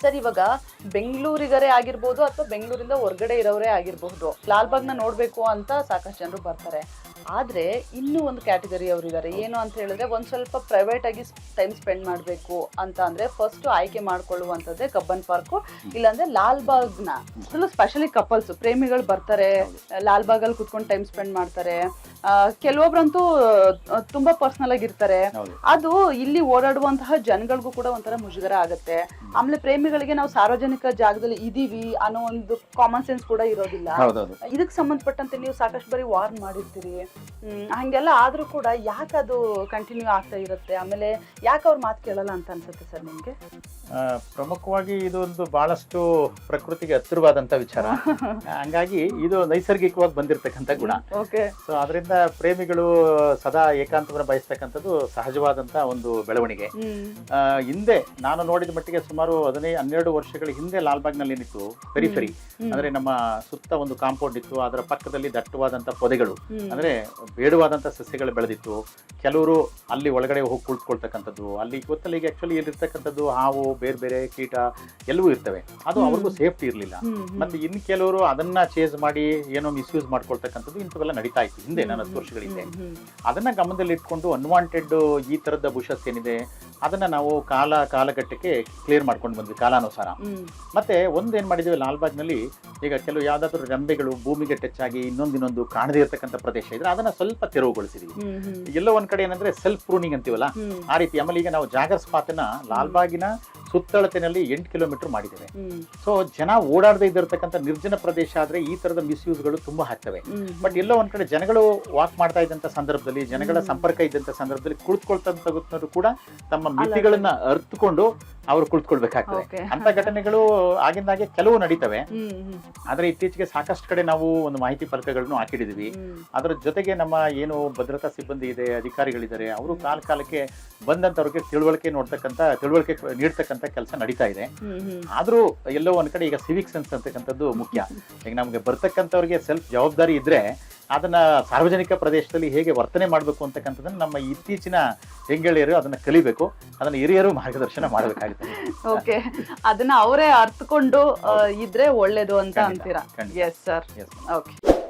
Sir ಇವಾಗ ಬೆಂಗಳೂರಿಗರೇ ಆಗಿರ್ಬೋದು ಅಥವಾ ಬೆಂಗಳೂರಿಂದ ಹೊರಗಡೆ ಇರೋರೇ ಆಗಿರಬಹುದು. ಲಾಲ್ಬಾಗ್ನ ನೋಡಬೇಕು ಅಂತ ಸಾಕಷ್ಟು ಜನರು ಬರ್ತಾರೆ. ಆದರೆ ಇನ್ನೂ ಒಂದು ಕ್ಯಾಟಗರಿ ಅವರಿದ್ದಾರೆ. ಏನು ಅಂತ ಹೇಳಿದ್ರೆ ಒಂದು ಸ್ವಲ್ಪ ಪ್ರೈವೇಟಾಗಿ ಟೈಮ್ ಸ್ಪೆಂಡ್ ಮಾಡಬೇಕು ಅಂತ ಅಂದರೆ ಫಸ್ಟು ಆಯ್ಕೆ ಮಾಡ್ಕೊಳ್ಳುವಂಥದ್ದೇ ಕಬ್ಬನ್ ಪಾರ್ಕು. ಇಲ್ಲಾಂದರೆ ಲಾಲ್ಬಾಗ್ನ ಫುಲ್ ಸ್ಪೆಷಲಿ ಕಪಲ್ಸ್ ಪ್ರೇಮಿಗಳು ಬರ್ತಾರೆ. ಲಾಲ್ಬಾಗಲ್ಲಿ ಕುತ್ಕೊಂಡು ಟೈಮ್ ಸ್ಪೆಂಡ್ ಮಾಡ್ತಾರೆ. ಕೆಲವೊಬ್ರಂತೂ ತುಂಬಾ ಪರ್ಸನಲ್ ಆಗಿರ್ತಾರೆ. ಅದು ಇಲ್ಲಿ ಓಡಾಡುವಂತಹ ಜನಗಳಿಗೂ ಕೂಡ ಒಂಥರ ಮುಜುಗರ ಆಗುತ್ತೆ. ಆಮೇಲೆ ಪ್ರೇಮಿಗಳಿಗೆ ನಾವು ಸಾರ್ವಜನಿಕ ಜಾಗದಲ್ಲಿ ಇದೀವಿ ಅನ್ನೋ ಒಂದು ಕಾಮನ್ ಸೆನ್ಸ್ ಕೂಡ ಇರೋದಿಲ್ಲ. ಇದಕ್ಕೆ ಸಂಬಂಧಪಟ್ಟಂತೆ ನೀವು ಸಾಕಷ್ಟು ಬಾರಿ ವಾರ್ನ್ ಮಾಡಿರ್ತೀರಿ. ಹ್ಮ್, ಹಂಗೆಲ್ಲ ಆದ್ರೂ ಕೂಡ ಯಾಕೆ ಅದು ಕಂಟಿನ್ಯೂ ಆಗ್ತಾ ಇರುತ್ತೆ? ಆಮೇಲೆ ಯಾಕೆ ಅವ್ರ ಮಾತು ಕೇಳಲ್ಲ ಅಂತ ಅನ್ಸುತ್ತೆ ಸರ್ ನಿಮ್ಗೆ? ಪ್ರಮುಖವಾಗಿ ಇದು ಒಂದು ಬಹಳಷ್ಟು ಪ್ರಕೃತಿಗೆ ಹತ್ತಿರವಾದಂತ ವಿಚಾರ. ಹಂಗಾಗಿ ಇದು ನೈಸರ್ಗಿಕವಾಗಿ ಬಂದಿರತಕ್ಕಂಥ ಗುಣ. ಓಕೆ ಸೊ ಅದರಿಂದ ಪ್ರೇಮಿಗಳು ಸದಾ ಏಕಾಂತವನ್ನು ಬಯಸ್ತಕ್ಕಂಥದ್ದು ಸಹಜವಾದಂತ ಒಂದು ಬೆಳವಣಿಗೆ ಹಿಂದೆ ನಾನು ನೋಡಿದ ಮಟ್ಟಿಗೆ ಸುಮಾರು ಹದಿನೈದು ಹನ್ನೆರಡು ವರ್ಷಗಳ ಹಿಂದೆ ಲಾಲ್ಬಾಗ್ನಲ್ಲಿ ಏನಿತ್ತು ಪೆರಿಫೆರಿ. ಅಂದ್ರೆ ನಮ್ಮ ಸುತ್ತ ಒಂದು ಕಾಂಪೌಂಡ್ ಇತ್ತು ಅದರ ಪಕ್ಕದಲ್ಲಿ ದಟ್ಟವಾದಂತ ಪೊದೆಗಳು. ಅಂದ್ರೆ ಬೇಡವಾದಂತ ಸಸ್ಯಗಳು ಬೆಳೆದಿತ್ತು ಕೆಲವರು ಅಲ್ಲಿ ಒಳಗಡೆ ಹೋಗಿ ಕುಳಿತುಕೊಳ್ತಕ್ಕಂಥದ್ದು ಅಲ್ಲಿ ಗೊತ್ತಲ್ಲ ಈಗ ಆಕ್ಚುಲಿ ಇಲ್ಲಿರ್ತಕ್ಕಂಥದ್ದು ಹಾವು ಬೇರೆ ಬೇರೆ ಕೀಟ ಎಲ್ಲವೂ ಇರ್ತವೆ ಅದು. ಅವ್ರಿಗೂ ಸೇಫ್ಟಿ ಇರಲಿಲ್ಲ. ಮತ್ತೆ ಇನ್ನು ಕೆಲವರು ಅದನ್ನ ಚೇಸ್ ಮಾಡಿ ಏನೋ ಮಿಸ್ಯೂಸ್ ಮಾಡ್ಕೊಳ್ತಕ್ಕಂಥದ್ದು ಇಂಥವೆಲ್ಲ ನಡೀತಾ ಇತ್ತು ಹಿಂದೆ ನಾನು ಹತ್ತು ವರ್ಷಗಳ ಹಿಂದೆ ಹ್ಮ್, ಹ್ಮ್. ಅದನ್ನ ಗಮನದಲ್ಲಿ ಇಟ್ಕೊಂಡು ಅನ್ವಾಂಟೆಡ್ ಈ ತರದ ಬುಷಸ್ ಏನಿದೆ ಅದನ್ನ ನಾವು ಕಾಲ ಕಾಲಘಟ್ಟಕ್ಕೆ ಕ್ಲಿಯರ್ ಮಾಡ್ಕೊಂಡು ಬಂದ್ವಿ ಕಾಲಾನುಸಾರ. ಮತ್ತೆ ಒಂದೇನ್ ಮಾಡಿದ್ವಿ ಲಾಲ್ಬಾಗ್ನಲ್ಲಿ ಈಗ ಕೆಲವು ಯಾವ್ದಾದ್ರು ರಂಬೆಗಳು ಭೂಮಿಗೆ ಟಚ್ ಆಗಿ ಇನ್ನೊಂದಿನೊಂದು ಕಾಣದೇ ಇರತಕ್ಕಂಥ ಪ್ರದೇಶ ಇದ್ರೆ ಅದನ್ನ ಸ್ವಲ್ಪ ತೆರವುಗೊಳಿಸಿದ್ವಿ. ಎಲ್ಲೋ ಒಂದ್ ಕಡೆ ಏನಂದ್ರೆ ಸೆಲ್ಫ್ ಪ್ರೂನಿಂಗ್ ಅಂತೀವಲ್ಲ ಆ ರೀತಿ ಆಮೇಲೆ ಈಗ ನಾವು ಜಾಗರ್ ಸ್ಪಾತನ್ನ ಲಾಲ್ಬಾಗಿನ ಸುತ್ತಳತೆನಲ್ಲಿ ಎಂಟು ಕಿಲೋಮೀಟರ್ ಮಾಡಿದ್ದೇವೆ. ಸೊ ಜನ ಓಡಾಡದೇ ಇದ್ದಿರತಕ್ಕಂಥ ನಿರ್ಜನ ಪ್ರದೇಶ ಆದ್ರೆ ಈ ತರದ ಮಿಸ್ಯೂಸ್ಗಳು ತುಂಬಾ ಆಗ್ತವೆ ಹ್ಮ್. ಬಟ್ ಎಲ್ಲೋ ಒಂದ್ ಕಡೆ ಜನಗಳು ವಾಕ್ ಮಾಡ್ತಾ ಇದ್ದಂತ ಸಂದರ್ಭದಲ್ಲಿ ಜನಗಳ ಸಂಪರ್ಕ ಇದ್ದಂತ ಸಂದರ್ಭದಲ್ಲಿ ಕುಳಿತುಕೊಳ್ತಂತರು ಕೂಡ ತಮ್ಮ ಮಿತಿಗಳನ್ನ ಅರ್ಥಕೊಂಡು ಅವರು ಕುಳಿತುಕೊಳ್ಬೇಕಾಗ್ತದೆ ಅಂತ ಘಟನೆಗಳು ಆಗಿಂದಾಗೆ ಕೆಲವು ನಡೀತವೆ. ಆದ್ರೆ ಇತ್ತೀಚೆಗೆ ಸಾಕಷ್ಟು ಕಡೆ ನಾವು ಒಂದು ಮಾಹಿತಿ ಫಲಕಗಳನ್ನು ಹಾಕಿಡಿದ್ವಿ. ಅದರ ಜೊತೆಗೆ ನಮ್ಮ ಏನು ಭದ್ರತಾ ಸಿಬ್ಬಂದಿ ಇದೆ ಅಧಿಕಾರಿಗಳಿದ್ದಾರೆ ಅವರು ಕಾಲ ಕಾಲಕ್ಕೆ ಬಂದಂತವ್ರಿಗೆ ತಿಳುವಳಿಕೆ ನೋಡ್ತಕ್ಕಂತ ತಿಳುವಳಿಕೆ ನೀಡ್ತಕ್ಕಂತ ಕೆಲಸ ನಡೀತಾ ಇದೆ. ಆದ್ರೂ ಎಲ್ಲೋ ಒಂದ್ ಕಡೆ ಈಗ ಸಿವಿಕ್ ಸೆನ್ಸ್ ಅಂತಕ್ಕಂಥದ್ದು ಮುಖ್ಯ. ಈಗ ನಮ್ಗೆ ಬರ್ತಕ್ಕಂಥವ್ರಿಗೆ ಸೆಲ್ಫ್ ಜವಾಬ್ದಾರಿ ಇದ್ರೆ ಅದನ್ನ ಸಾರ್ವಜನಿಕ ಪ್ರದೇಶದಲ್ಲಿ ಹೇಗೆ ವರ್ತನೆ ಮಾಡಬೇಕು ಅಂತಕ್ಕಂಥದ್ದನ್ನ ನಮ್ಮ ಇತ್ತೀಚಿನ ಹೆಂಗೆಳೆಯರು ಅದನ್ನ ಕಲಿಬೇಕು. ಅದನ್ನ ಹಿರಿಯರು ಮಾರ್ಗದರ್ಶನ ಮಾಡಬೇಕಾಗುತ್ತೆ. ಓಕೆ. ಅದನ್ನ ಅವರೇ ಅರ್ಥಕೊಂಡು ಇದ್ರೆ ಒಳ್ಳೇದು ಅಂತ ಅಂತೀರಾ. Yes sir. ಓಕೆ